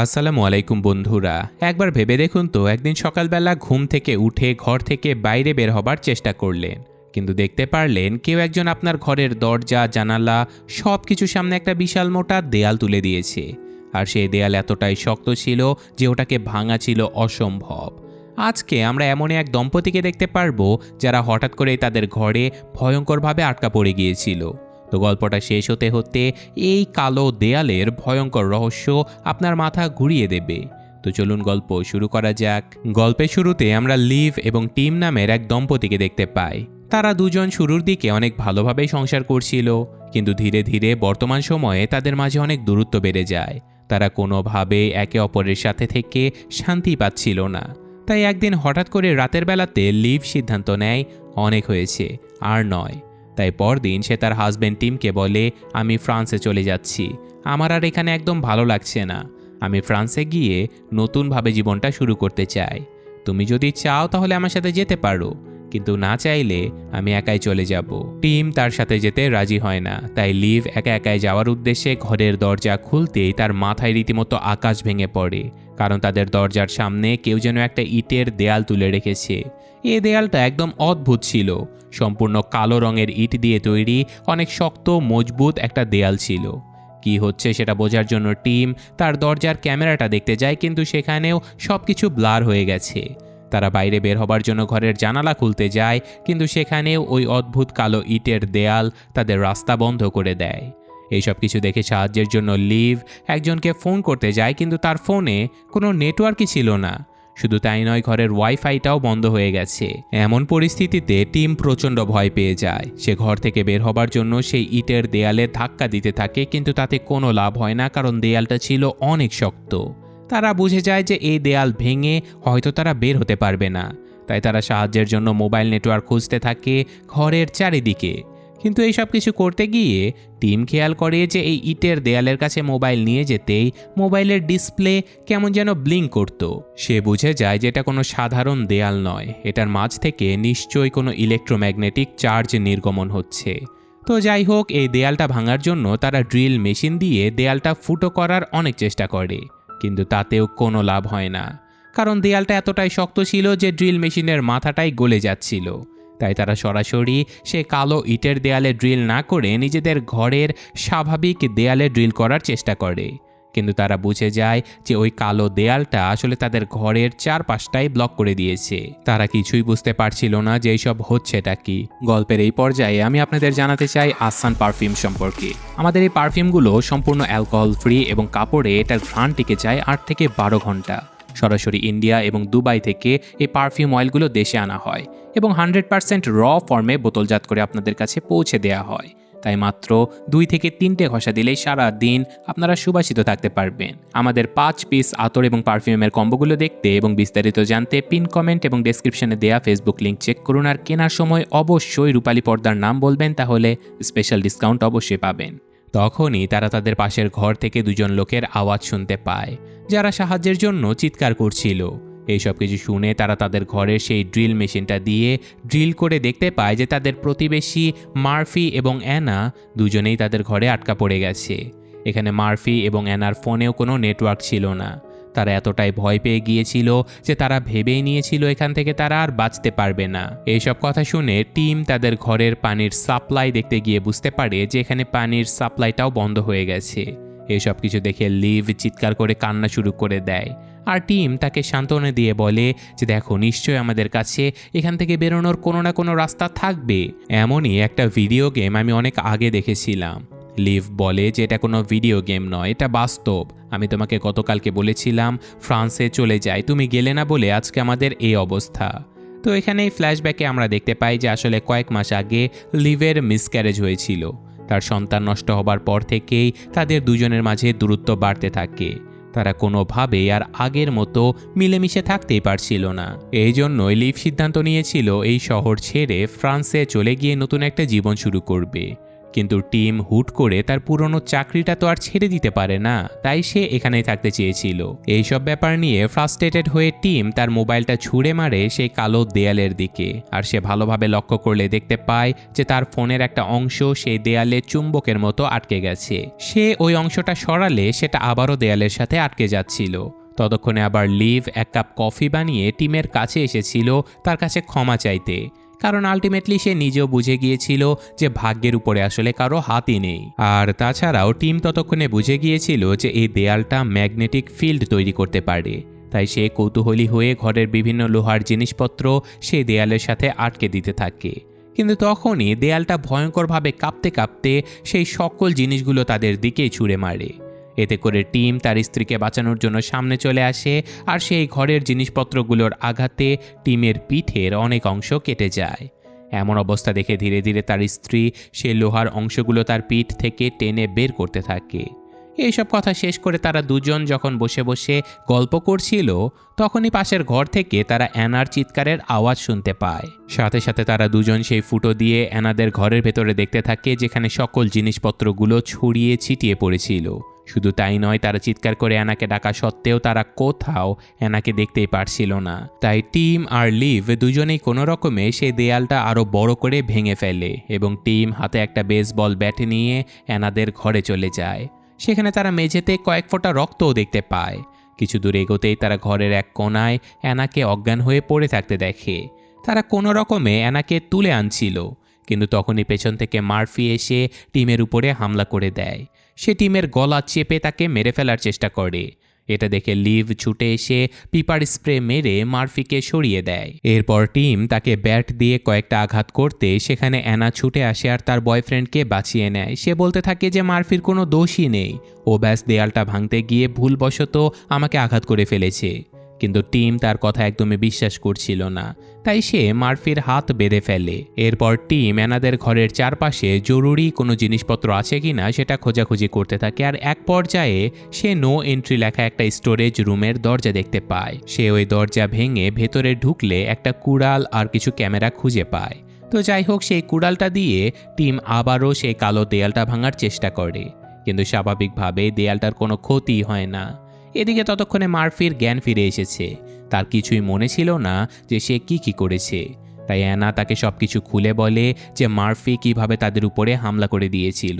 আসসালামু আলাইকুম বন্ধুরা, একবার ভেবে দেখুন তো, একদিন সকালবেলা ঘুম থেকে উঠে ঘর থেকে বাইরে বের হবার চেষ্টা করলেন। কিন্তু দেখতে পারলেন কেউ একজন আপনার ঘরের দরজা, জানালা সব কিছু সামনে একটা বিশাল মোটা দেয়াল তুলে দিয়েছে। আর সেই দেয়াল এতটাই শক্ত ছিল যে ওটাকে ভাঙা ছিল অসম্ভব। আজকে আমরা এমনই এক দম্পতিকে দেখতে পারব যারা হঠাৎ করেই তাদের ঘরে ভয়ঙ্করভাবে আটকা পড়ে গিয়েছিল। তো গল্পটা শেষ হতে হতে এই কালো দেয়ালের ভয়ঙ্কর রহস্য আপনার মাথা ঘুরিয়ে দেবে। তো চলুন গল্প শুরু করা যাক। গল্পের শুরুতে আমরা লিভ এবং টিম নামের এক দম্পতিকে দেখতে পাই। তারা দুজন শুরুর দিকে অনেক ভালোভাবেই সংসার করছিল, কিন্তু ধীরে ধীরে বর্তমান সময়ে তাদের মাঝে অনেক দূরত্ব বেড়ে যায়। তারা কোনোভাবে একে অপরের সাথে থেকে শান্তি পাচ্ছিল না। তাই একদিন হঠাৎ করে রাতের বেলাতে লিভ সিদ্ধান্ত নেয়, অনেক হয়েছে, আর নয়। তাই পরদিন সে তার হাজব্যান্ড টিমকে বলে, আমি ফ্রান্সে চলে যাচ্ছি। আমার আর এখানে একদম ভালো লাগছে না। আমি ফ্রান্সে গিয়ে নতুনভাবে জীবনটা শুরু করতে চাই। তুমি যদি চাও তাহলে আমার সাথে যেতে পারো। কিন্তু না চাইলে আমি একাই চলে যাব। টিম তার সাথে যেতে রাজি হয় না। তাই লিভ একা একাই যাওয়ার উদ্দেশ্যে ঘরের দরজা খুলতেই তার মাথায় রীতিমতো আকাশ ভেঙে পড়ে। কারণ তাদের দরজার সামনে কেউ যেন একটা ইটের দেয়াল তুলে রেখেছে। এ দেয়ালটা একদম অদ্ভুত ছিল। সম্পূর্ণ কালো রঙের ইট দিয়ে তৈরি, অনেক শক্ত, মজবুত একটা দেয়াল ছিল। কি হচ্ছে সেটা বোঝার জন্য টিম তার দরজার ক্যামেরাটা দেখতে যায়, কিন্তু সেখানেও সব কিছু ব্লার হয়ে গেছে। তারা বাইরে বের হবার জন্য ঘরের জানালা খুলতে যায়, কিন্তু সেখানেও ওই অদ্ভুত কালো ইটের দেয়াল তাদের রাস্তা বন্ধ করে দেয়। এইসব কিছু দেখে সাহায্যের জন্য লিভ একজনকে ফোন করতে যায়, কিন্তু তার ফোনে কোনো নেটওয়ার্কই ছিল না। শুধু তাই নয়, ঘরের ওয়াইফাইটাও বন্ধ হয়ে গেছে। এমন পরিস্থিতিতে টিম প্রচণ্ড ভয় পেয়ে যায়। সে ঘর থেকে বের হবার জন্য সেই ইটের দেয়ালে ধাক্কা দিতে থাকে, কিন্তু তাতে কোনো লাভ হয় না, কারণ দেয়ালটা ছিল অনেক শক্ত। তারা বুঝে যায় যে এই দেয়াল ভেঙে হয়তো তারা বের হতে পারবে না। তাই তারা সাহায্যের জন্য মোবাইল নেটওয়ার্ক খুঁজতে থাকে ঘরের চারিদিকে। কিন্তু এই সব কিছু করতে গিয়ে টিম খেয়াল করে যে এই ইটের দেয়ালের কাছে মোবাইল নিয়ে যেতেই মোবাইলের ডিসপ্লে কেমন যেন ব্লিঙ্ক করত। সে বুঝে যায় যে এটা কোনো সাধারণ দেয়াল নয়। এটার মাঝ থেকে নিশ্চয়ই কোনো ইলেকট্রোম্যাগনেটিক চার্জ নির্গমন হচ্ছে। তো যাই হোক, এই দেয়ালটা ভাঙার জন্য তারা ড্রিল মেশিন দিয়ে দেয়ালটা ফুটো করার অনেক চেষ্টা করে। কিন্তু তাতেও কোনো লাভ হয় না। কারণ দেয়ালটা এতটাই শক্ত ছিল যে ড্রিল মেশিনের মাথাটাই গলে যাচ্ছিল। তাই তারা সরাসরি সে কালো ইটের দেয়ালে ড্রিল না করে নিজেদের ঘরের স্বাভাবিক দেয়ালে ড্রিল করার চেষ্টা করে। কিন্তু তারা বুঝে যায় যে ওই কালো দেয়ালটা আসলে তাদের ঘরের চারপাশটাই ব্লক করে দিয়েছে। তারা কিছুই বুঝতে পারছিল না যে এইসব হচ্ছেটা কি। গল্পের এই পর্যায়ে আমি আপনাদের জানাতে চাই আসান পারফিউম সম্পর্কে। আমাদের এই পারফিউমগুলো সম্পূর্ণ অ্যালকোহল ফ্রি এবং কাপড়ে এটার ঘ্রাণ টিকে যায় আট থেকে বারো ঘণ্টা। সরাসরি ইন্ডিয়া এবং দুবাই থেকে এই পারফিউম অয়েলগুলো দেশে আনা হয় এবং হান্ড্রেড পার্সেন্ট র ফর্মে বোতলজাত করে আপনাদের কাছে পৌঁছে দেওয়া হয়। তাই মাত্র দুই থেকে তিনটে ঘষা দিলেই সারা দিন আপনারা সুবাসিত থাকতে পারবেন। আমাদের পাঁচ পিস আতর এবং পারফিউমের কম্বোগুলো দেখতে এবং বিস্তারিত জানতে পিন কমেন্ট এবং ডেসক্রিপশনে দেয়া ফেসবুক লিঙ্ক চেক করুন। আর কেনার সময় অবশ্যই রূপালী পর্দার নাম বলবেন, তাহলে স্পেশাল ডিসকাউন্ট অবশ্যই পাবেন। তখনই তারা তাদের পাশের ঘর থেকে দুজন লোকের আওয়াজ শুনতে পায়, যারা সাহায্যের জন্য চিৎকার করছিল। এইসব কিছু শুনে তারা তাদের ঘরের সেই ড্রিল মেশিনটা দিয়ে ড্রিল করে দেখতে পায় যে তাদের প্রতিবেশী মার্ফি এবং অ্যানা দুজনেই তাদের ঘরে আটকা পড়ে গেছে। এখানে মার্ফি এবং অ্যানার ফোনেও কোনো নেটওয়ার্ক ছিল না। তারা এতটাই ভয় পেয়ে গিয়েছিল যে তারা ভেবেই নিয়েছিল এখান থেকে তারা আর বাঁচতে পারবে না। এইসব কথা শুনে টিম তাদের ঘরের পানির সাপ্লাই দেখতে গিয়ে বুঝতে পারে যে এখানে পানির সাপ্লাইটাও বন্ধ হয়ে গেছে। এসব কিছু দেখে লিভ চিৎকার করে কান্না শুরু করে দেয়। আর টিম তাকে সান্ত্বনা দিয়ে বলে যে, দেখো, নিশ্চয়ই আমাদের কাছে এখান থেকে বেরোনোর কোনো না কোনো রাস্তা থাকবে। এমনই একটা ভিডিও গেম আমি অনেক আগে দেখেছিলাম। লিভ বলে যে এটা কোনো ভিডিও গেম নয়, এটা বাস্তব। আমি তোমাকে গতকালকে বলেছিলাম, ফ্রান্সে চলে যাই, তুমি গেলে না বলে আজকে আমাদের এই অবস্থা। তো এখানে এই ফ্ল্যাশব্যাকে আমরা দেখতে পাই যে আসলে কয়েক মাস আগে লিভের মিসক্যারেজ হয়েছিল। তার সন্তান নষ্ট হবার পর থেকেই তাদের দুজনের মাঝে দূরত্ব বাড়তে থাকে। তারা কোনোভাবেই আর আগের মতো মিলেমিশে থাকতেই পারছিল না। এই জন্যই লিভ সিদ্ধান্ত নিয়েছিল, এই শহর ছেড়ে ফ্রান্সে চলে গিয়ে নতুন একটা জীবন শুরু করবে। কিন্তু টিম হুট করে তার পুরনো চাকরিটা তো আর ছেড়ে দিতে পারে না, তাই সে এখানেই থাকতে চেয়েছিল। এইসব ব্যাপার নিয়ে ফ্রাস্ট্রেটেড হয়ে টিম তার মোবাইলটা ছুঁড়ে মারে সেই কালো দেয়ালের দিকে, আর সে ভালোভাবে লক্ষ্য করলে দেখতে পায় যে তার ফোনের একটা অংশ সেই দেয়ালে চুম্বকের মতো আটকে গেছে। সে ওই অংশটা সরালে সেটা আবারও দেয়ালের সাথে আটকে যাচ্ছিল। ততক্ষণে আবার লিভ এক কাপ কফি বানিয়ে টিমের কাছে এসেছিল তার কাছে ক্ষমা চাইতে। কারণ আলটিমেটলি সে নিজেও বুঝে গিয়েছিল যে ভাগ্যের উপরে আসলে কারও হাতই নেই। আর তাছাড়াও টিম ততক্ষণে বুঝে গিয়েছিল যে এই দেয়ালটা ম্যাগনেটিক ফিল্ড তৈরি করতে পারে। তাই সে কৌতূহলী হয়ে ঘরের বিভিন্ন লোহার জিনিসপত্র সে দেয়ালের সাথে আটকে দিতে থাকে। কিন্তু তখনই দেয়ালটা ভয়ঙ্করভাবে কাঁপতে কাঁপতে সেই সকল জিনিসগুলো তাদের দিকেই ছুঁড়ে মারে। এতে করে টিম তার স্ত্রীকে বাঁচানোর জন্য সামনে চলে আসে আর সেই ঘরের জিনিসপত্রগুলোর আঘাতে টিমের পিঠের অনেক অংশ কেটে যায়। এমন অবস্থা দেখে ধীরে ধীরে তার স্ত্রী সে লোহার অংশগুলো তার পিঠ থেকে টেনে বের করতে থাকে। এইসব কথা শেষ করে তারা দুজন যখন বসে বসে গল্প করছিল, তখনই পাশের ঘর থেকে তারা অ্যানার চিৎকারের আওয়াজ শুনতে পায়। সাথে সাথে তারা দুজন সেই ফুটো দিয়ে অ্যানাদের ঘরের ভেতরে দেখতে থাকে, যেখানে সকল জিনিসপত্রগুলো ছড়িয়ে ছিটিয়ে পড়েছিল। শুধু তাই নয়, তারা চিৎকার করে অ্যানাকে ডাকা সত্ত্বেও তারা কোথাও অ্যানাকে দেখতেই পারছিল না। তাই টিম আর লিভ দুজনেই কোনো রকমে সেই দেয়ালটা আরও বড় করে ভেঙে ফেলে এবং টিম হাতে একটা বেসবল ব্যাট নিয়ে অ্যানাদের ঘরে চলে যায়। সেখানে তারা মেঝেতে কয়েক ফোঁটা রক্তও দেখতে পায়। কিছু দূর এগোতেই তারা ঘরের এক কোনায় অ্যানাকে অজ্ঞান হয়ে পড়ে থাকতে দেখে। তারা কোনো রকমে অ্যানাকে তুলে আনছিল, কিন্তু তখনই পেছন থেকে মার্ফি এসে টিমের উপরে হামলা করে দেয়। সে টিমের গলা চেপে তাকে মেরে ফেলার চেষ্টা করে। এটা দেখে লিভ ছুটে এসে পিপার স্প্রে মেরে মার্ফিকে সরিয়ে দেয়। এরপর টিম তাকে ব্যাট দিয়ে কয়েকটা আঘাত করতে সেখানে অ্যানা ছুটে আসে আর তার বয়ফ্রেন্ডকে বাঁচিয়ে নেয়। সে বলতে থাকে যে মার্ফির কোনো দোষই নেই। ও ব্যাস দেয়ালটা ভাঙতে গিয়ে ভুলবশত আমাকে আঘাত করে ফেলেছে। কিন্তু টিম তার কথা একদমই বিশ্বাস করছিল না। তাই সে মার্ফির হাত বেঁধে ফেলে। এরপর টিম এনাদের ঘরের চারপাশে জরুরি কোনো জিনিসপত্র আছে কিনা সেটা খোঁজাখুঁজি করতে থাকে আর এক পর্যায়ে সে নো এন্ট্রি লেখা একটা স্টোরেজ রুমের দরজা দেখতে পায়। সে ওই দরজা ভেঙে ভেতরে ঢুকলে একটা কুড়াল আর কিছু ক্যামেরা খুঁজে পায়। তো যাই হোক, সেই কুড়ালটা দিয়ে টিম আবারও সেই কালো দেয়ালটা ভাঙার চেষ্টা করে। কিন্তু স্বাভাবিকভাবে দেয়ালটার কোনো ক্ষতি হয় না। এদিকে ততক্ষণে মার্ফির জ্ঞান ফিরে এসেছে। তার কিছুই মনে ছিল না যে সে কি কি করেছে। তাই অ্যানা তাকে সব কিছু খুলে বলে যে মার্ফি কীভাবে তাদের উপরে হামলা করে দিয়েছিল।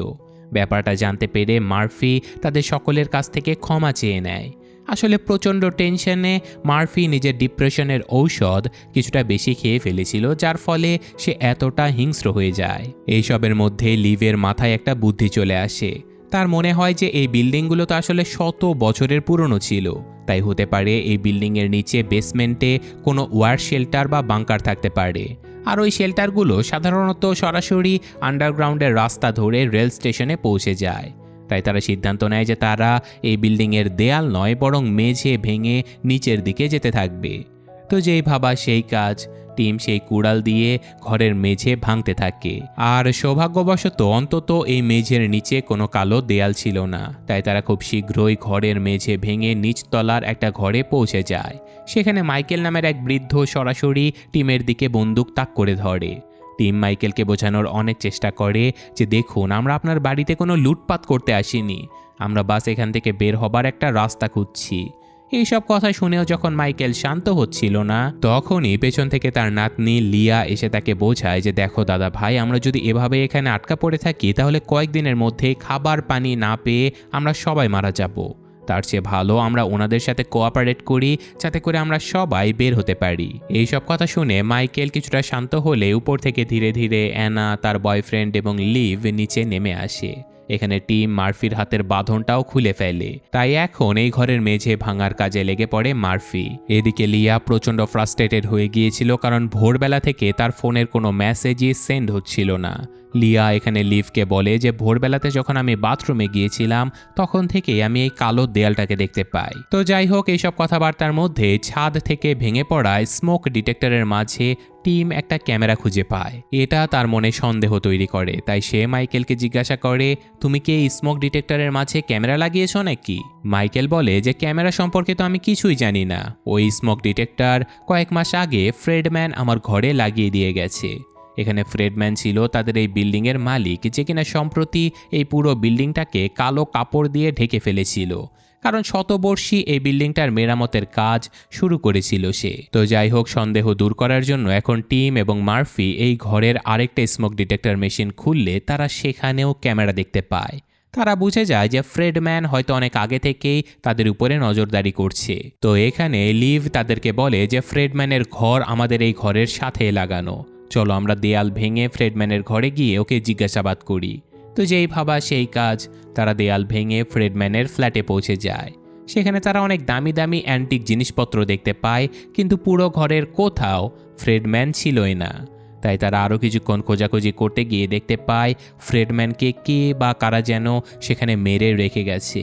ব্যাপারটা জানতে পেরে মার্ফি তাদের সকলের কাছ থেকে ক্ষমা চেয়ে নেয়। আসলে প্রচণ্ড টেনশনে মার্ফি নিজের ডিপ্রেশনের ঔষধ কিছুটা বেশি খেয়ে ফেলেছিল, যার ফলে সে এতটা হিংস্র হয়ে যায়। এইসবের মধ্যে লিভের মাথায় একটা বুদ্ধি চলে আসে। তার মনে হয় যে এই বিল্ডিংগুলো তো আসলে শত বছরের পুরনো ছিল। তাই হতে পারে এই বিল্ডিংয়ের নিচে বেসমেন্টে কোনো ওয়ার শেল্টার বা বাংকার থাকতে পারে। আর ওই শেল্টারগুলো সাধারণত সরাসরি আন্ডারগ্রাউন্ডের রাস্তা ধরে রেল স্টেশনে পৌঁছে যায়। তাই তারা সিদ্ধান্ত নেয় যে তারা এই বিল্ডিংয়ের দেয়াল নয়, বরং মেঝে ভেঙে নিচের দিকে যেতে থাকবে। তো যেই ভাবা সেই কাজ। টিম সেই কুড়াল দিয়ে ঘরের মেঝে ভাঙতে থাকে। আর সৌভাগ্যবশত অন্তত এই মেঝের নিচে কোনো কালো দেয়াল ছিল না। তাই তারা খুব শীঘ্রই ঘরের মেঝে ভেঙে নিচতলার একটা ঘরে পৌঁছে যায়। সেখানে মাইকেল নামের এক বৃদ্ধ সরাসরি টিমের দিকে বন্দুক তাক করে ধরে। টিম মাইকেলকে বোঝানোর অনেক চেষ্টা করে যে, দেখুন, আমরা আপনার বাড়িতে কোনো লুটপাট করতে আসিনি। আমরা বাস এখান থেকে বের হবার একটা রাস্তা খুঁজছি। এইসব কথা শুনেও যখন মাইকেল শান্ত হচ্ছিল না, তখনই পেছন থেকে তার নাতনি লিয়া এসে তাকে বোঝায় যে, দেখো দাদা ভাই, আমরা যদি এভাবে এখানে আটকা পড়ে থাকি, তাহলে কয়েকদিনের মধ্যে খাবার পানি না পেয়ে আমরা সবাই মারা যাব। তার চেয়ে ভালো আমরা ওনাদের সাথে কোঅপারেট করি, যাতে করে আমরা সবাই বের হতে পারি। এই সব কথা শুনে মাইকেল কিছুটা শান্ত হলে উপর থেকে ধীরে ধীরে অ্যানা, তার বয়ফ্রেন্ড এবং লিভ নিচে নেমে আসে। এখানে টিম মার্ফির হাতের বাঁধনটাও খুলে ফেলে। তাই এখন এই ঘরের মেঝে ভাঙার কাজে লেগে পড়ে মার্ফি। এদিকে লিয়া প্রচণ্ড ফ্রাস্ট্রেটেড হয়ে গিয়েছিল কারণ ভোরবেলা থেকে তার ফোনের কোনো মেসেজই সেন্ড হচ্ছিল না। লিয়া এখানে লিভকে বলে যে ভোরবেলাতে যখন আমি বাথরুমে গিয়েছিলাম, তখন থেকেই আমি এই কালো দেয়ালটাকে দেখতে পাই। তো যাই হোক, এইসব কথাবার্তার মধ্যে ছাদ থেকে ভেঙে পড়ায় স্মোক ডিটেক্টরের মাঝে টিম একটা ক্যামেরা খুঁজে পায়। এটা তার মনে সন্দেহ তৈরি করে। তাই সে মাইকেলকে জিজ্ঞাসা করে, তুমি কি এই স্মোক ডিটেক্টরের মাঝে ক্যামেরা লাগিয়েছ নাকি? মাইকেল বলে যে, ক্যামেরা সম্পর্কে তো আমি কিছুই জানি না। ওই স্মোক ডিটেক্টর কয়েক মাস আগে ফ্রেডম্যান আমার ঘরে লাগিয়ে দিয়ে গেছে। এখানে ফ্রেডম্যান ছিল তাদের এই বিল্ডিংয়ের মালিক যে কিনা সম্প্রতি এই পুরো বিল্ডিংটাকে কালো কাপড় দিয়ে ঢেকে ফেলেছিল। কারণ শতবর্ষী এই বিল্ডিংটার মেরামতের কাজ শুরু করেছিল সে। তো যাই হোক, সন্দেহ দূর করার জন্য এখন টিম এবং মার্ফি এই ঘরের আরেকটা স্মোক ডিটেক্টর মেশিন খুললে তারা সেখানেও ক্যামেরা দেখতে পায়। তারা বুঝে যায় যে ফ্রেডম্যান হয়তো অনেক আগে থেকেই তাদের উপরে নজরদারি করছে। তো এখানে লিভ তাদেরকে বলে যে, ফ্রেডম্যানের ঘর আমাদের এই ঘরের সাথে লাগানো। চলো আমরা দেয়াল ভেঙে ফ্রেডম্যানের ঘরে গিয়ে ওকে জিজ্ঞাসাবাদ করি। তো যেই ভাবা সেই কাজ, তারা দেয়াল ভেঙে ফ্রেডম্যানের ফ্ল্যাটে পৌঁছে যায়। সেখানে তারা অনেক দামি দামি অ্যান্টিক জিনিসপত্র দেখতে পায়, কিন্তু পুরো ঘরের কোথাও ফ্রেডম্যান ছিলই না। তাই তারা আরও কিছুক্ষণ খোঁজাখুঁজি করতে গিয়ে দেখতে পায়, ফ্রেডম্যানকে কে বা কারা যেন সেখানে মেরে রেখে গেছে।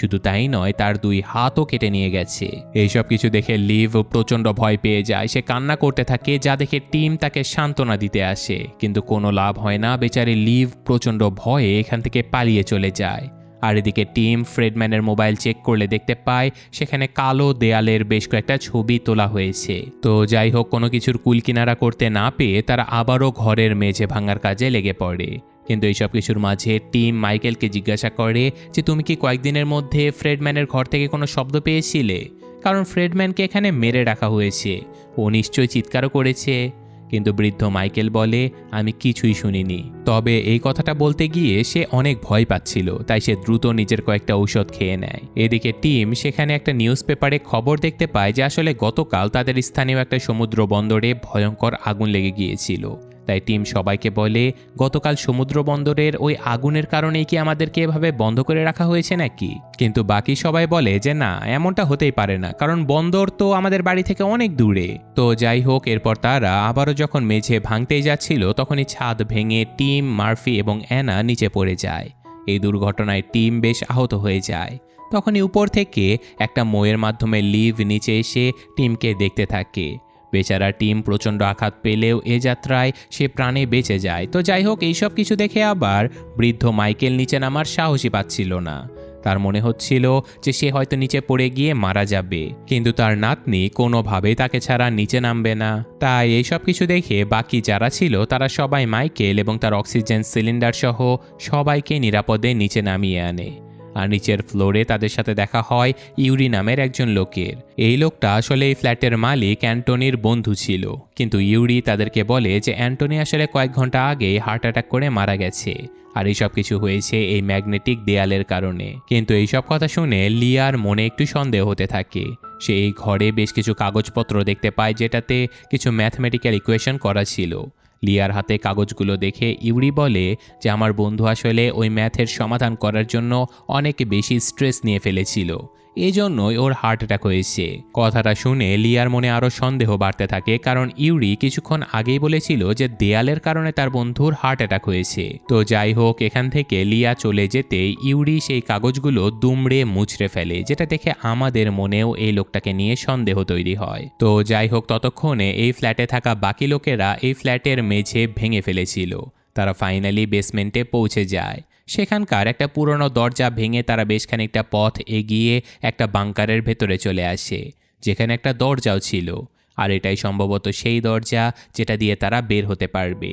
শুধু তাই নয়, তার দুই হাতও কেটে নিয়ে গেছে। এইসব কিছু দেখে লিভ প্রচণ্ড ভয় পেয়ে যায়। সে কান্না করতে থাকে, যা দেখে টিম তাকে সান্ত্বনা দিতে আসে। কিন্তু কোনো লাভ হয় না, বেচারি লিভ প্রচণ্ড ভয়ে এখান থেকে পালিয়ে চলে যায়। আর এদিকে টিম ফ্রেডম্যানের মোবাইল চেক করলে দেখতে পায়, সেখানে কালো দেয়ালের বেশ কয়েকটা ছবি তোলা হয়েছে। তো যাই হোক, কোনো কিছুর কুল কিনারা করতে না পেয়ে তারা আবারও ঘরের মেঝে ভাঙার কাজে লেগে পড়ে। কিন্তু এইসব কিছুর মাঝে টিম মাইকেলকে জিজ্ঞাসা করে যে তুমি কি কয়েকদিনের মধ্যে ফ্রেডম্যানের ঘর থেকে কোনো শব্দ পেয়েছিলে? কারণ ফ্রেডম্যানকে এখানে মেরে রাখা হয়েছে। ও নিশ্চয়ই চিৎকারও করেছে। কিন্তু বৃদ্ধ মাইকেল বলে, আমি কিছুই শুনিনি। তবে এই কথাটা বলতে গিয়ে সে অনেক ভয় পাচ্ছিল, তাই সে দ্রুত নিজের কয়েকটা ঔষধ খেয়ে নেয়। এদিকে টিম সেখানে একটা নিউজ পেপারে খবর দেখতে পায় যে আসলে গতকাল তাদের স্থানীয় একটা সমুদ্র বন্দরে ভয়ঙ্কর আগুন লেগে গিয়েছিল। তাই টিম সবাইকে বলে, গতকাল সমুদ্র বন্দরের ওই আগুনের কারণেই কি আমাদেরকে এভাবে বন্ধ করে রাখা হয়েছে নাকি? কিন্তু বাকি সবাই বলে যে, না, এমনটা হতেই পারে না, কারণ বন্দর তো আমাদের বাড়ি থেকে অনেক দূরে। তো যাই হোক, এরপর তারা আবারও যখন মেঝে ভাঙতেই যাচ্ছিল, তখনই ছাদ ভেঙে টিম, মার্ফি এবং অ্যানা নিচে পড়ে যায়। এই দুর্ঘটনায় টিম বেশ আহত হয়ে যায়। তখনই উপর থেকে একটা ময়ের মাধ্যমে লিভ নিচে এসে টিমকে দেখতে থাকে। বেচারা টিম প্রচণ্ড আঘাত পেলেও এ যাত্রায় সে প্রাণে বেঁচে যায়। তো যাই হোক এইসব কিছু দেখে আবার বৃদ্ধ মাইকেল নিচে নামার সাহসী পাচ্ছিল না। তার মনে হচ্ছিল যে সে হয়তো নিচে পড়ে গিয়ে মারা যাবে। কিন্তু তার নাতনি কোনোভাবেই তাকে ছাড়া নিচে নামবে না। তাই এইসব কিছু দেখে বাকি যারা ছিল, তারা সবাই মাইকেল এবং তার অক্সিজেন সিলিন্ডার সহ সবাইকে নিরাপদে নিচে নামিয়ে আনে। আর নিচের ফ্লোরে তাদের সাথে দেখা হয় ইউরি নামের একজন লোকের। এই লোকটা আসলে এই ফ্ল্যাটের মালিক অ্যান্টনির বন্ধু ছিল। কিন্তু ইউরি তাদেরকে বলে যে অ্যান্টনি আসলে কয়েক ঘণ্টা আগে হার্ট অ্যাটাক করে মারা গেছে। আর এইসব কিছু হয়েছে এই ম্যাগনেটিক দেয়ালের কারণে। কিন্তু এইসব কথা শুনে লিয়ার মনে একটু সন্দেহ হতে থাকে। সে এই ঘরে বেশ কিছু কাগজপত্র দেখতে পায় যেটাতে কিছু ম্যাথমেটিক্যাল ইকুয়েশন করা ছিল। লিয়ার হাতে কাগজগুলো দেখে ইউরি বলে যে আমার বন্ধু আসলে ওই ম্যাথের সমাধান করার জন্য অনেক বেশি স্ট্রেস নিয়ে ফেলেছিল। এই জন্যই ওর হার্ট অ্যাটাক হয়েছে। কথাটা শুনে লিয়ার মনে আরও সন্দেহ বাড়তে থাকে, কারণ ইউরি কিছুক্ষণ আগেই বলেছিল যে দেয়ালের কারণে তার বন্ধুর হার্ট অ্যাটাক হয়েছে। তো যাই হোক, এখান থেকে লিয়া চলে যেতে ইউরি সেই কাগজগুলো দুমড়ে মুচড়ে ফেলে, যেটা দেখে আমাদের মনেও এই লোকটাকে নিয়ে সন্দেহ তৈরি হয়। তো যাই হোক, ততক্ষণে এই ফ্ল্যাটে থাকা বাকি লোকেরা এই ফ্ল্যাটের মেঝে ভেঙে ফেলেছিল। তারা ফাইনালি বেসমেন্টে পৌঁছে যায়। সেখানকার একটা পুরনো দরজা ভেঙে তারা বেশ খানিকটা পথ এগিয়ে একটা বাংকারের ভেতরে চলে আসে, যেখানে একটা দরজাও ছিল। আর এটাই সম্ভবত সেই দরজা যেটা দিয়ে তারা বের হতে পারবে।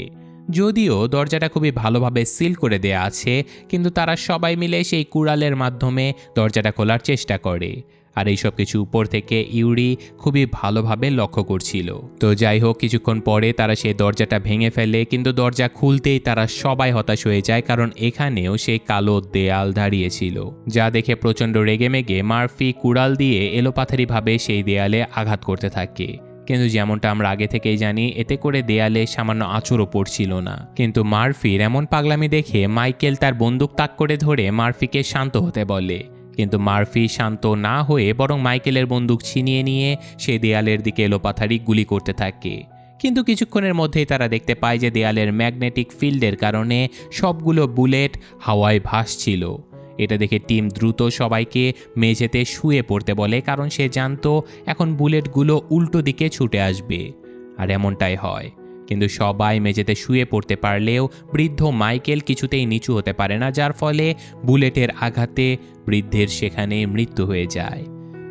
যদিও দরজাটা খুবই ভালোভাবে সিল করে দেয়া আছে, কিন্তু তারা সবাই মিলে সেই কুড়ালের মাধ্যমে দরজাটা খোলার চেষ্টা করে। আর এই সব কিছু উপর থেকে ইউরি খুবই ভালোভাবে লক্ষ্য করছিল। তো যাই হোক, কিছুক্ষণ পরে তারা সেই দরজাটা ভেঙে ফেলে, কিন্তু দরজা খুলতেই তারা সবাই হতাশ হয়ে যায়, কারণ এখানেও সেই কালো দেয়াল দাঁড়িয়েছিল, যা দেখে প্রচণ্ড রেগেমেগে মার্ফি কুড়াল দিয়ে এলোপাথারিভাবে সেই দেয়ালে আঘাত করতে থাকে। কিন্তু যেমনটা আমরা আগে থেকেই জানি, এতে করে দেয়ালে সামান্য আঁচড়ও পড়ছিল না। কিন্তু মার্ফির এমন পাগলামি দেখে মাইকেল তার বন্দুক তাক করে ধরে মার্ফিকে শান্ত হতে বলে কিন্তু মার্ফি শান্ত না হয়ে বরং মাইকেলের বন্দুক ছিনিয়ে নিয়ে সে দেয়ালের দিকে এলোপাথারি গুলি করতে থাকে। কিন্তু কিছুক্ষণের মধ্যেই তারা দেখতে পায় যে দেয়ালের ম্যাগনেটিক ফিল্ডের কারণে সবগুলো বুলেট হাওয়ায় ভাসছিল। এটা দেখে টিম দ্রুত সবাইকে মেঝেতে শুয়ে পড়তে বলে, কারণ সে জানতো এখন বুলেটগুলো উল্টো দিকে ছুটে আসবে। আর এমনটাই হয়। কিন্তু সবাই মেঝেতে শুয়ে পড়তে পারলেও বৃদ্ধ মাইকেল কিছুতেই নিচু হতে পারে না, যার ফলে বুলেটের আঘাতে বৃদ্ধের সেখানে মৃত্যু হয়ে যায়।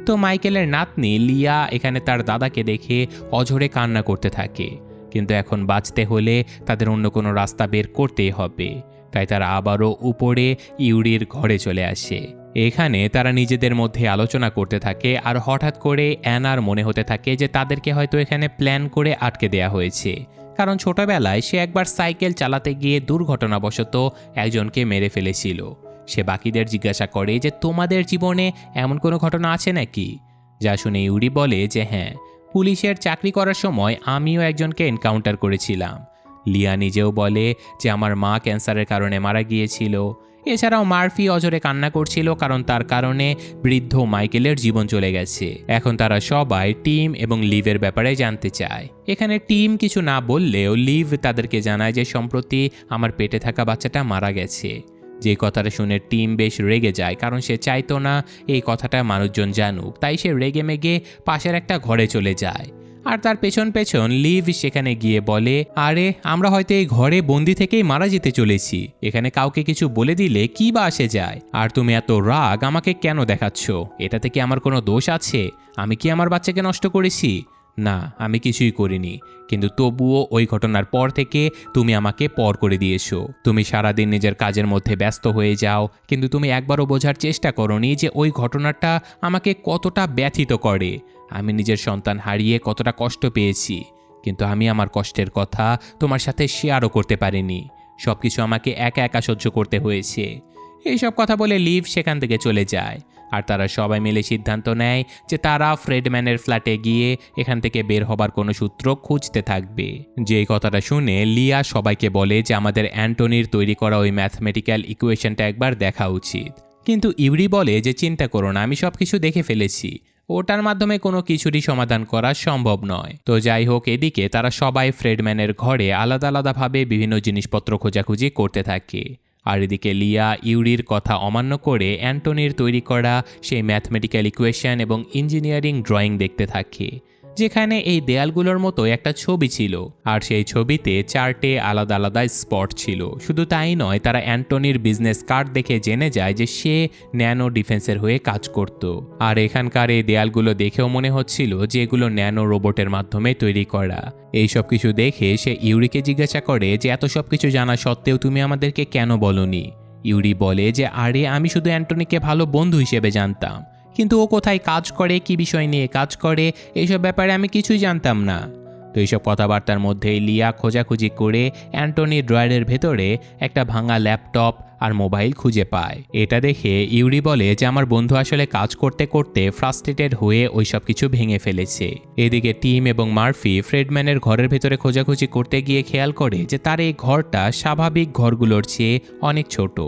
তো মাইকেলের নাতনি লিয়া এখানে তার দাদাকে দেখে অঝরে কান্না করতে থাকে। কিন্তু এখন বাঁচতে হলে তাদের অন্য কোনো রাস্তা বের করতেই হবে। তাই তারা আবারও উপরে ইউরির ঘরে চলে আসে। এখানে তারা নিজেদের মধ্যে আলোচনা করতে থাকে আর হঠাৎ করে অ্যানার মনে হতে থাকে যে তাদেরকে হয়তো এখানে প্ল্যান করে আটকে দেয়া হয়েছে। কারণ ছোটবেলায় সে একবার সাইকেল চালাতে গিয়ে দুর্ঘটনাবশত একজনকে মেরে ফেলেছিল। সে বাকিদের জিজ্ঞাসা করে যে, তোমাদের জীবনে এমন কোনো ঘটনা আছে নাকি? যা শুনে ইউরি বলে যে হ্যাঁ পুলিশের চাকরি করার সময় আমিও একজনকে এনকাউন্টার করেছিলাম। লিয়া নিজেও বলে যে, আমার মা ক্যান্সারের কারণে মারা গিয়েছিল। এছাড়াও মার্ফি অজরে কান্না করছিল কারণ তার কারণে বৃদ্ধ মাইকেলের জীবন চলে গেছে। এখন তারা সবাই টিম এবং লিভের ব্যাপারে জানতে চায়। এখানে টিম কিছু না বললেও লিভ তাদেরকে জানায় যে সম্প্রতি আমার পেটে থাকা বাচ্চাটা মারা গেছে। যে কথাটা শুনে টিম বেশ রেগে যায় কারণ সে চাইতো না এই কথাটা মানুষজন জানুক। তাই সে রেগে মেগে পাশের একটা ঘরে চলে যায়। আর তার পেছন পেছন লিভ সেখানে গিয়ে বলে, আরে, আমরা হয়তো এই ঘরে বন্দি থেকেই মারা যেতে চলেছি। এখানে কাউকে কিছু বলে দিলে কি বা আসে যায়? আর তুমি এত রাগ, আমাকে কেন দেখাচ্ছ? এটাতে কি আমার কোনো দোষ আছে? আমি কি আমার বাচ্চাকে নষ্ট করেছি? না, আমি কিছুই করিনি। কিন্তু তবুও ওই ঘটনার পর থেকে তুমি আমাকে পর করে দিয়েছ। তুমি সারাদিন নিজের কাজের মধ্যে ব্যস্ত হয়ে যাও, কিন্তু তুমি একবারও বোঝার চেষ্টা করনি যে ওই ঘটনাটা আমাকে কতটা ব্যথিত করে। আমি নিজের সন্তান হারিয়ে কতটা কষ্ট পেয়েছি, কিন্তু আমি আমার কষ্টের কথা তোমার সাথে শেয়ারও করতে পারিনি। সব কিছু আমাকে একা একা সহ্য করতে হয়েছে। এইসব কথা বলে লিভ সেখান থেকে চলে যায়। আর তারা সবাই মিলে সিদ্ধান্ত নেয় যে তারা ফ্রেডম্যানের ফ্ল্যাটে গিয়ে এখান থেকে বের হবার কোনো সূত্র খুঁজতে থাকবে। যে কথাটা শুনে লিয়া সবাইকে বলে যে আমাদের অ্যান্টনির তৈরি করা ওই ম্যাথমেটিক্যাল ইকুয়েশনটা একবার দেখা উচিত। কিন্তু ইউরি বলে যে, চিন্তা করো না, আমি সব কিছু দেখে ফেলেছি। ওটার মাধ্যমে কোনো কিছুরই সমাধান করা সম্ভব নয়। তো যাই হোক, এদিকে তারা সবাই ফ্রেডম্যানের ঘরে আলাদা আলাদাভাবে বিভিন্ন জিনিসপত্র খোঁজাখুঁজি করতে থাকে। আর এদিকে লিয়া ইউরির কথা অমান্য করে অ্যান্টনির তৈরি করা সেই ম্যাথমেটিক্যাল ইকুয়েশন এবং ইঞ্জিনিয়ারিং ড্রয়িং দেখতে থাকে। যেখানে এই দেয়ালগুলোর মতো একটা ছবি ছিল, আর সেই ছবিতে চারটে আলাদা আলাদা স্পট ছিল। শুধু তাই নয়, তারা অ্যান্টনির বিজনেস কার্ড দেখে জেনে যায় যে সে ন্যানো ডিফেন্সের হয়ে কাজ করত। আর এখানকার এই দেয়ালগুলো দেখেও মনে হচ্ছিল যে এগুলো ন্যানো রোবটের মাধ্যমে তৈরি করা। এই সব কিছু দেখে সে ইউরিকে জিজ্ঞাসা করে যে, এত সব কিছু জানা সত্ত্বেও তুমি আমাদেরকে কেন বলনি? ইউরি বলে যে, আরে, আমি শুধু অ্যান্টনিকে ভালো বন্ধু হিসেবে জানতাম। কিন্তু ও কোথায় কাজ করে, কি বিষয় নিয়ে কাজ করে, এইসব ব্যাপারে আমি কিছুই জানতাম না। তো এইসব কথাবার্তার মধ্যেই লিয়া খোঁজাখুঁজি করে অ্যান্টনি ড্রয়ারের ভেতরে একটা ভাঙা ল্যাপটপ আর মোবাইল খুঁজে পায়। এটা দেখে ইউরি বলে যে, আমার বন্ধু আসলে কাজ করতে করতে ফ্রাস্ট্রেটেড হয়ে ওই সব কিছু ভেঙে ফেলেছে। এদিকে টিম এবং মার্ফি ফ্রেডম্যানের ঘরের ভেতরে খোঁজাখুঁজি করতে গিয়ে খেয়াল করে যে, তার এই ঘরটা স্বাভাবিক ঘরগুলোর চেয়ে অনেক ছোট।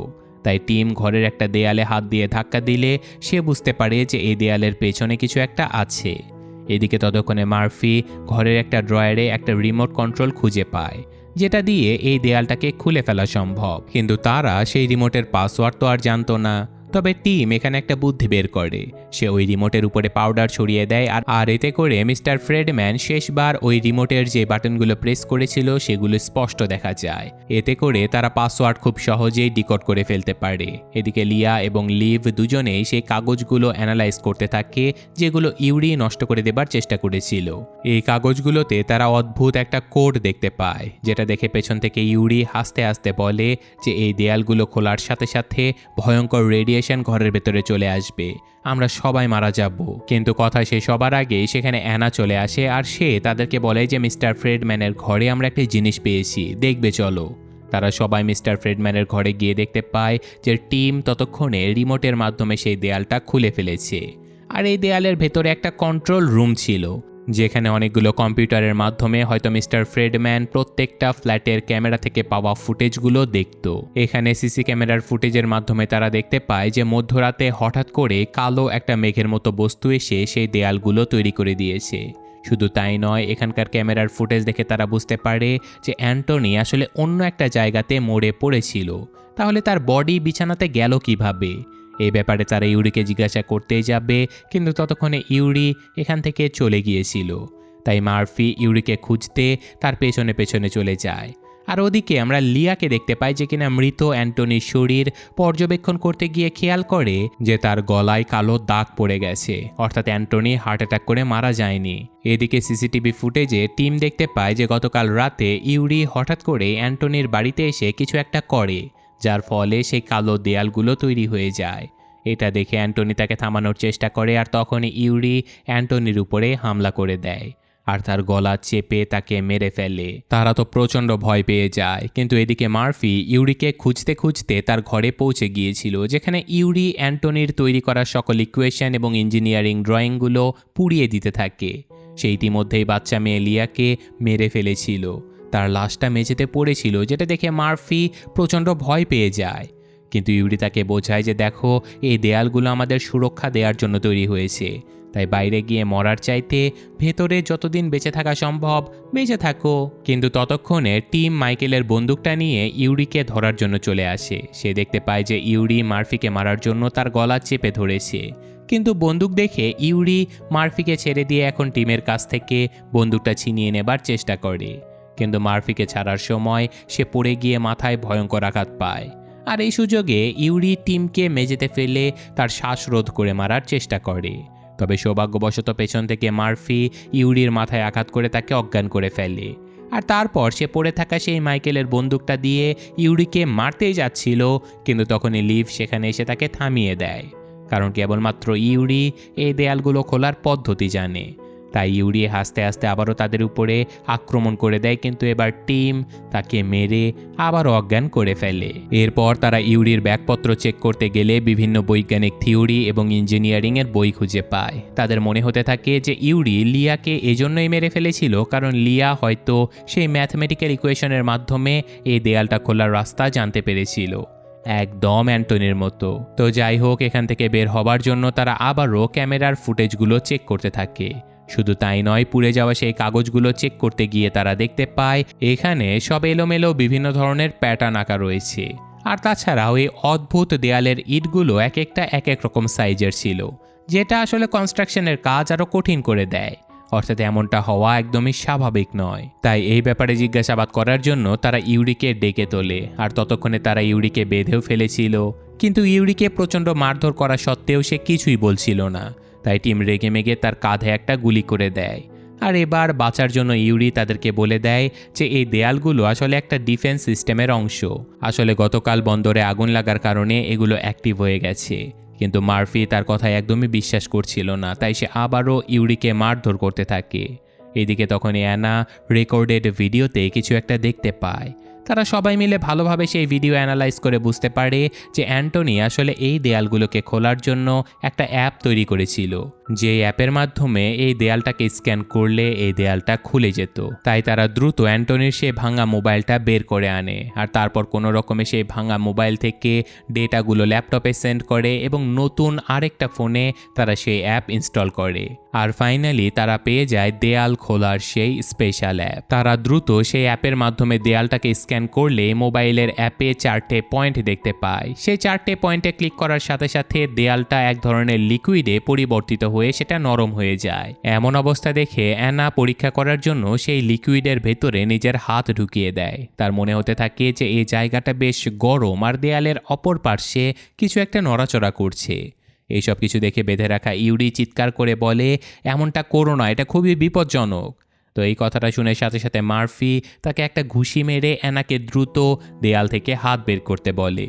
তাই টিম ঘরের একটা দেয়ালে হাত দিয়ে ধাক্কা দিলে সে বুঝতে পারে যে এই দেয়ালের পেছনে কিছু একটা আছে। এদিকে ততক্ষণে মার্ফি ঘরের একটা ড্রয়ারে একটা রিমোট কন্ট্রোল খুঁজে পায়, যেটা দিয়ে এই দেয়ালটাকে খুলে ফেলা সম্ভব। কিন্তু তারা সেই রিমোটের পাসওয়ার্ড তো আর জানতো না। তবে টিম এখানে একটা বুদ্ধি বের করে। সে ওই রিমোটের উপরে পাউডার ছড়িয়ে দেয় আর আর এতে করে মিস্টার ফ্রেডম্যান শেষবার ওই রিমোটের যে বাটনগুলো প্রেস করেছিল সেগুলো স্পষ্ট দেখা যায়। এতে করে তারা পাসওয়ার্ড খুব সহজেই ডিকোড করে ফেলতে পারে। এদিকে লিয়া এবং লিভ দুজনেই সেই কাগজগুলো অ্যানালাইজ করতে থাকে, যেগুলো ইউরি নষ্ট করে দেবার চেষ্টা করেছিল। এই কাগজগুলোতে তারা অদ্ভুত একটা কোড দেখতে পায়, যেটা দেখে পেছন থেকে ইউরি হাসতে হাসতে বলে যে এই দেয়ালগুলো খোলার সাথে সাথে ভয়ঙ্কর রেডিয়েশন ঘরের ভেতরে চলে আসবে। আমরা সবাই মারা যাব। কিন্তু কথা শেষ হবার আগেই সেখানে অ্যানা চলে আসে আর সে তাদেরকে বলে যে, মিস্টার ফ্রেডম্যানের ঘরে আমরা একটা জিনিস পেয়েছি। দেখবে চলো। তারা সবাই মিস্টার ফ্রেডম্যানের ঘরে গিয়ে দেখতে পায় যে, টিম ততক্ষণে রিমোটের মাধ্যমে সেই দেয়ালটা খুলে ফেলেছে। আর এই দেয়ালের ভেতরে একটা কন্ট্রোল রুম ছিল। যেখানে অনেকগুলো কম্পিউটারের মাধ্যমে হয়তো মিস্টার ফ্রেডম্যান প্রত্যেকটা ফ্ল্যাটের ক্যামেরা থেকে পাওয়া ফুটেজগুলো দেখত। এখানে সিসি ক্যামেরার ফুটেজের মাধ্যমে তারা দেখতে পায় যে মধ্যরাতে হঠাৎ করে কালো একটা মেঘের মতো বস্তু এসে সেই দেয়ালগুলো তৈরি করে দিয়েছে। শুধু তাই নয়, এখানকার ক্যামেরার ফুটেজ দেখে তারা বুঝতে পারে যে অ্যান্টনি আসলে অন্য একটা জায়গাতে মরে পড়েছিল। তাহলে তার বডি বিছানাতে গেল কীভাবে? এই ব্যাপারে তারা ইউরিকে জিজ্ঞাসা করতেই যাবে, কিন্তু ততক্ষণে ইউরি এখান থেকে চলে গিয়েছিল। তাই মার্ফি ইউরিকে খুঁজতে তার পেছনে পেছনে চলে যায়। আর ওদিকে আমরা লিয়াকে দেখতে পাই যে কিনা মৃত অ্যান্টনির শরীর পর্যবেক্ষণ করতে গিয়ে খেয়াল করে যে তার গলায় কালো দাগ পড়ে গেছে। অর্থাৎ অ্যান্টনি হার্ট অ্যাটাক করে মারা যায়নি। এদিকে সিসিটিভি ফুটেজে টিম দেখতে পায় যে গতকাল রাতে ইউরি হঠাৎ করে অ্যান্টনির বাড়িতে এসে কিছু একটা করে। যার ফলে সেই কালো দেয়ালগুলো তৈরি হয়ে যায়। এটা দেখে অ্যান্টনি তাকে থামানোর চেষ্টা করে আর তখনই ইউরি অ্যান্টনির উপরে হামলা করে দেয় আর তার গলা চেপে তাকে মেরে ফেলে। তারা তো প্রচণ্ড ভয় পেয়ে যায়, কিন্তু এদিকে মার্ফি ইউরিকে খুঁজতে খুঁজতে তার ঘরে পৌঁছে গিয়েছিল, যেখানে ইউরি অ্যান্টনির তৈরি করা সকল ইকুয়েশন এবং ইঞ্জিনিয়ারিং ড্রয়িংগুলো পুড়িয়ে দিতে থাকে। সে ইতিমধ্যেই বাচ্চা মেয়ে লিয়াকে মেরে ফেলেছিল। তার লাশটা মেঝেতে পড়েছিল, যেটা দেখে মার্ফি প্রচণ্ড ভয় পেয়ে যায়। কিন্তু ইউরি তাকে বোঝায় যে দেখো, এই দেয়ালগুলো আমাদের সুরক্ষা দেওয়ার জন্য তৈরি হয়েছে। তাই বাইরে গিয়ে মরার চাইতে ভেতরে যতদিন বেঁচে থাকা সম্ভব বেঁচে থাকো। কিন্তু ততক্ষণে টিম মাইকেলের বন্দুকটা নিয়ে ইউরিকে ধরার জন্য চলে আসে। সে দেখতে পায় যে ইউরি মার্ফিকে মারার জন্য তার গলা চেপে ধরেছে। কিন্তু বন্দুক দেখে ইউরি মার্ফিকে ছেড়ে দিয়ে এখন টিমের কাছ থেকে বন্দুকটা ছিনিয়ে নেবার চেষ্টা করে। কিন্তু মার্ফিকে ছাড়ার সময় সে পড়ে গিয়ে মাথায় ভয়ঙ্কর আঘাত পায়। আর এই সুযোগে ইউরি টিমকে মেঝেতে ফেলে তার শ্বাসরোধ করে মারার চেষ্টা করে। তবে সৌভাগ্যবশত পেছন থেকে মার্ফি ইউরির মাথায় আঘাত করে তাকে অজ্ঞান করে ফেলে। আর তারপর সে পড়ে থাকা সেই মাইকেলের বন্দুকটা দিয়ে ইউরিকে মারতেই যাচ্ছিল, কিন্তু তখনই লিভ সেখানে এসে তাকে থামিয়ে দেয়। কারণ কেবলমাত্র ইউরি এই দেয়ালগুলো খোলার পদ্ধতি জানে। তাই ইউরি হাসতে হাসতে আবারও তাদের উপরে আক্রমণ করে দেয়, কিন্তু এবার টিম তাকে মেরে আবারও অজ্ঞান করে ফেলে। এরপর তারা ইউরির ব্যাগপত্র চেক করতে গেলে বিভিন্ন বৈজ্ঞানিক থিওরি এবং ইঞ্জিনিয়ারিংয়ের বই খুঁজে পায়। তাদের মনে হতে থাকে যে ইউরি লিয়াকে এজন্যই মেরে ফেলেছিল, কারণ লিয়া হয়তো সেই ম্যাথমেটিক্যাল ইকুয়েশনের মাধ্যমে এই দেয়ালটা খোলার রাস্তা জানতে পেরেছিল। একদম অ্যান্টনির মতো। তো যাই হোক, এখান থেকে বের হবার জন্য তারা আবারও ক্যামেরার ফুটেজগুলো চেক করতে থাকে। শুধু তাই নয়, পুড়ে যাওয়া সেই কাগজগুলো চেক করতে গিয়ে তারা দেখতে পায়, এখানে সব এলোমেলো বিভিন্ন ধরনের প্যাটার্ন আঁকা রয়েছে। আর তাছাড়াও এই অদ্ভুত দেয়ালের ইটগুলো এক একটা এক এক রকম সাইজের ছিল, যেটা আসলে কনস্ট্রাকশনের কাজ আরও কঠিন করে দেয়। অর্থাৎ এমনটা হওয়া একদমই স্বাভাবিক নয়। তাই এই ব্যাপারে জিজ্ঞাসাবাদ করার জন্য তারা ইউরিকে ডেকে তোলে, আর ততক্ষণে তারা ইউরিকে বেঁধেও ফেলেছিল। কিন্তু ইউরিকে প্রচণ্ড মারধর করা সত্ত্বেও সে কিছুই বলছিল না। তাই টিম রেগে মেগে তার কাঁধে একটা গুলি করে দেয়। আর এবার বাঁচার জন্য ইউরি তাদেরকে বলে দেয় যে এই দেয়ালগুলো আসলে একটা ডিফেন্স সিস্টেমের অংশ। আসলে গতকাল বন্দরে আগুন লাগার কারণে এগুলো অ্যাক্টিভ হয়ে গেছে। কিন্তু মার্ফি তার কথায় একদমই বিশ্বাস করছিল না, তাই সে আবারও ইউরিকে মারধর করতে থাকে। এদিকে তখন অ্যানা রেকর্ডেড ভিডিওতে কিছু একটা দেখতে পায়। তারা সবাই মিলে ভালোভাবে সেই ভিডিও অ্যানালাইজ করে বুঝতে পারে যে অ্যান্টনি আসলে এই দেয়ালগুলোকে খোলার জন্য একটা অ্যাপ তৈরি করেছিল। যে অ্যাপের মাধ্যমে এই দেয়ালটাকে স্ক্যান করলে এই দেয়ালটা খুলে যেত। তাই তারা দ্রুত অ্যান্টনির সেই ভাঙা মোবাইলটা বের করে আনে আর তারপর কোনো রকমে সেই ভাঙা মোবাইল থেকে ডেটাগুলো ল্যাপটপে সেন্ড করে এবং নতুন আরেকটা ফোনে তারা সেই অ্যাপ ইনস্টল করে। আর ফাইনালি তারা পেয়ে যায় দেয়াল খোলার সেই স্পেশাল অ্যাপ। তারা দ্রুত সেই অ্যাপের মাধ্যমে দেয়ালটাকে স্ক্যান করলে মোবাইলের অ্যাপে চারটে পয়েন্ট দেখতে পায়। সেই চারটে পয়েন্টে ক্লিক করার সাথে সাথে দেয়ালটা এক ধরনের লিকুইডে পরিবর্তিত হয়ে সেটা নরম হয়ে যায়। এমন অবস্থা দেখে অ্যানা পরীক্ষা করার জন্য সেই লিকুইডের ভেতরে নিজের হাত ঢুকিয়ে দেয়। তার মনে হতে থাকে যে এই জায়গাটা বেশ গরম আর দেয়ালের অপর পার্শ্বে কিছু একটা নড়াচড়া করছে। এইসব কিছু দেখে বেঁধে রাখা ইউরি চিৎকার করে বলে, এমনটা করো না, এটা খুবই বিপজ্জনক। তো এই কথাটা শুনে সাথে সাথে মার্ফি তাকে একটা ঘুষি মেরে অ্যানাকে দ্রুত দেয়াল থেকে হাত বের করতে বলে।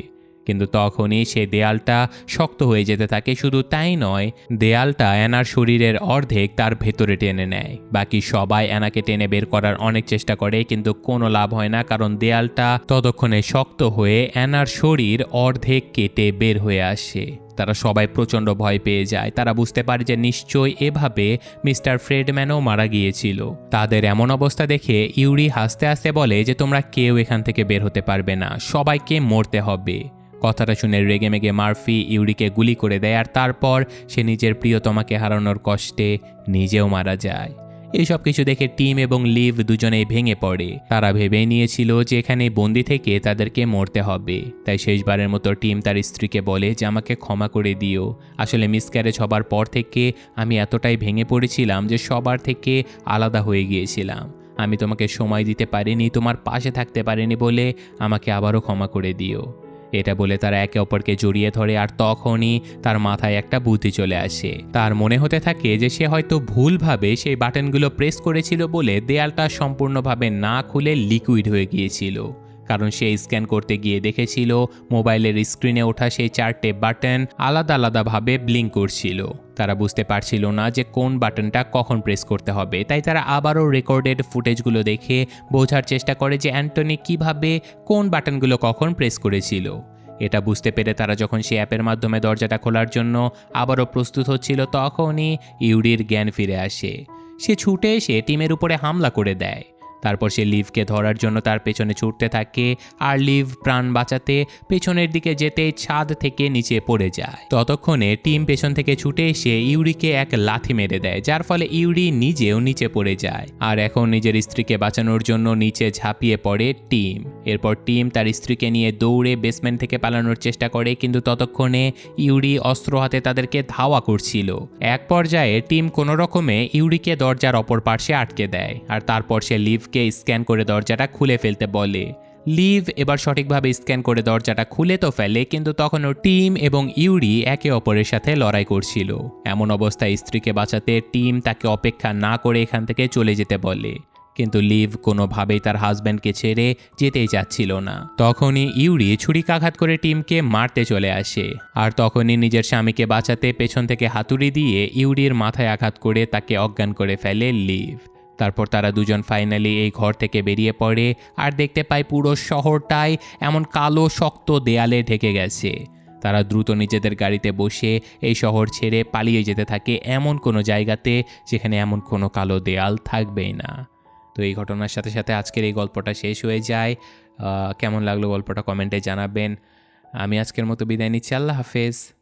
কিন্তু তখনই সে দেয়ালটা শক্ত হয়ে যেতে থাকে, শুধু তাই নয়, দেয়ালটা অ্যানার শরীরের অর্ধেক তার ভেতরে টেনে নেয়। বাকি সবাই অ্যানাকে টেনে বের করার অনেক চেষ্টা করে, কিন্তু কোনো লাভ হয় না, কারণ দেয়ালটা ততক্ষণে শক্ত হয়ে অ্যানার শরীর অর্ধেক কেটে বের হয়ে আসে। তারা সবাই প্রচণ্ড ভয় পেয়ে যায়। তারা বুঝতে পারে যে নিশ্চয়ই এভাবে মিস্টার ফ্রেডম্যানও মারা গিয়েছিল। তাদের এমন অবস্থা দেখে ইউরি হাসতে হাসতে বলে যে, তোমরা কেউ এখান থেকে বের হতে পারবে না। সবাইকে মরতে হবে। কথাটা শুনে রেগে মেগে মার্ফি ইউরিকে গুলি করে দেয় আর তারপর সে নিজের প্রিয়তমাকে হারানোর কষ্টে নিজেও মারা যায়। এইসব কিছু দেখে টিম এবং লিভ দুজনেই ভেঙে পড়ে। তারা ভেবে নিয়েছিল যে এখানে বন্দি থেকে তাদেরকে মরতে হবে। তাই শেষবারের মতো টিম তার স্ত্রীকে বলে যে, আমাকে ক্ষমা করে দিও। আসলে মিসক্যারেজ হবার পর থেকে আমি এতটাই ভেঙে পড়েছিলাম যে সবার থেকে আলাদা হয়ে গিয়েছিলাম। আমি তোমাকে সময় দিতে পারিনি, তোমার পাশে থাকতে পারিনি বলে আমাকে আবারও ক্ষমা করে দিও। এটা বলে তারা একে অপরকে জড়িয়ে ধরে আর তখনই তার মাথায় একটা বুদ্ধি চলে আসে। তার মনে হতে থাকে যে সে হয়তো ভুলভাবে সেই বাটনগুলো প্রেস করেছিল বলে দেয়ালটা সম্পূর্ণভাবে না খুলে লিকুইড হয়ে গিয়েছিল। কারণ সে স্ক্যান করতে গিয়ে দেখেছিল, মোবাইলের স্ক্রিনে ওঠা সেই চারটে বাটন আলাদা আলাদাভাবে ব্লিঙ্ক করছিল। তারা বুঝতে পারছিল না যে কোন বাটনটা কখন প্রেস করতে হবে। তাই তারা আবারও রেকর্ডেড ফুটেজগুলো দেখে বোঝার চেষ্টা করে যে অ্যান্টনি কীভাবে কোন বাটনগুলো কখন প্রেস করেছিল। এটা বুঝতে পেরে তারা যখন সে অ্যাপের মাধ্যমে দরজাটা খোলার জন্য আবারও প্রস্তুত হচ্ছিল, তখনই ইউরির জ্ঞান ফিরে আসে। সে ছুটে এসে টিমের উপরে হামলা করে দেয়। তারপর সে লিভকে ধরার জন্য তার পেছনে ছুটতে থাকে আর লিভ প্রাণ বাঁচাতে পেছনের দিকে যেতে ছাদ থেকে নিচে পড়ে যায়। ততক্ষণে টিম পেছন থেকে ছুটে এসে ইউরিকে এক লাথি মেরে দেয়, যার ফলে ইউরি নিজেও নিচে পড়ে যায় আর এখন নিজের স্ত্রীকে বাঁচানোর জন্য নিচে ঝাঁপিয়ে পড়ে টিম। এরপর টিম তার স্ত্রীকে নিয়ে দৌড়ে বেসমেন্ট থেকে পালানোর চেষ্টা করে, কিন্তু ততক্ষণে ইউরি অস্ত্র হাতে তাদেরকে ধাওয়া করছিল। এক পর্যায়ে টিম কোনো রকমে ইউরিকে দরজার অপর পার্শ্বে আটকে দেয় আর তারপর সে লিভকে স্ক্যান করে দরজাটা খুলে ফেলতে বলে। লিভ এবার সঠিকভাবে স্ক্যান করে দরজাটা খুলে তো ফেলে, কিন্তু তখনও টিম এবং ইউরি একে অপরের সাথে লড়াই করছিল। এমন অবস্থায় স্ত্রীকে বাঁচাতে টিম তাকে অপেক্ষা না করে এখান থেকে চলে যেতে বলে। কিন্তু লিভ কোনোভাবেই তার হাজব্যান্ডকে ছেড়ে যেতেই চাচ্ছিল না। তখনই ইউরি ছুরিকাঘাত করে টিমকে মারতে চলে আসে, আর তখনই নিজের স্বামীকে বাঁচাতে পেছন থেকে হাতুড়ি দিয়ে ইউরির মাথায় আঘাত করে তাকে অজ্ঞান করে ফেলে লিভ। তারপর তারা দুজন ফাইনালি এই ঘর থেকে বেরিয়ে পড়ে আর দেখতে পায় পুরো শহরটাই এমন কালো, শক্ত দেয়ালে ঢেকে গেছে। তারা দ্রুত নিজেদের গাড়িতে বসে এই শহর ছেড়ে পালিয়ে যেতে থাকে এমন কোনো জায়গাতে যেখানে এমন কোনো কালো দেয়াল থাকবেই না। তো এই ঘটনার সাথে সাথে আজকের এই গল্পটা শেষ হয়ে যায়। কেমন লাগল গল্পটা কমেন্টে জানাবেন। আমি আজকের মতো বিদায় নিচ্ছি। আল্লাহ হাফেজ।